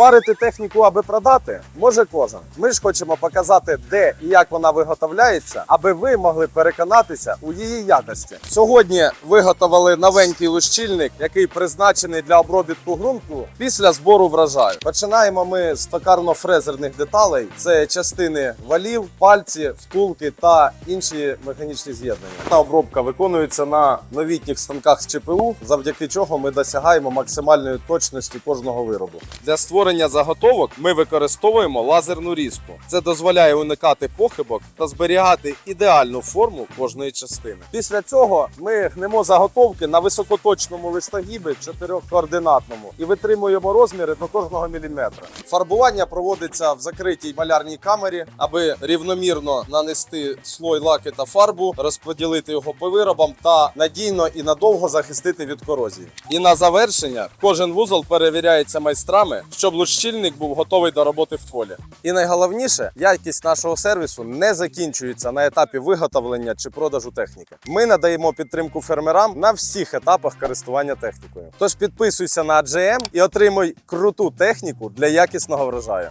Впарити техніку, аби продати, може кожен. Ми ж хочемо показати, де і як вона виготовляється, аби ви могли переконатися у її якості. Сьогодні виготовили новенький лущильник, який призначений для обробітку ґрунту після збору врожаю. Починаємо ми з токарно-фрезерних деталей: це частини валів, пальці, втулки та інші механічні з'єднання. Та обробка виконується на новітніх станках з ЧПУ, завдяки чого ми досягаємо максимальної точності кожного виробу. Для створення заготовок ми використовуємо лазерну різку. Це дозволяє уникати похибок та зберігати ідеальну форму кожної частини. Після цього ми гнемо заготовки на високоточному листогібі чотирьохкоординатному і витримуємо розміри до кожного міліметра. Фарбування проводиться в закритій малярній камері, аби рівномірно нанести слой лаки та фарбу, розподілити його по виробам та надійно і надовго захистити від корозії. І на завершення кожен вузол перевіряється майстрами, щоб лущильник був готовий до роботи в полі. І найголовніше, якість нашого сервісу не закінчується на етапі виготовлення чи продажу техніки. Ми надаємо підтримку фермерам на всіх етапах користування технікою. Тож підписуйся на AGM і отримуй круту техніку для якісного врожаю.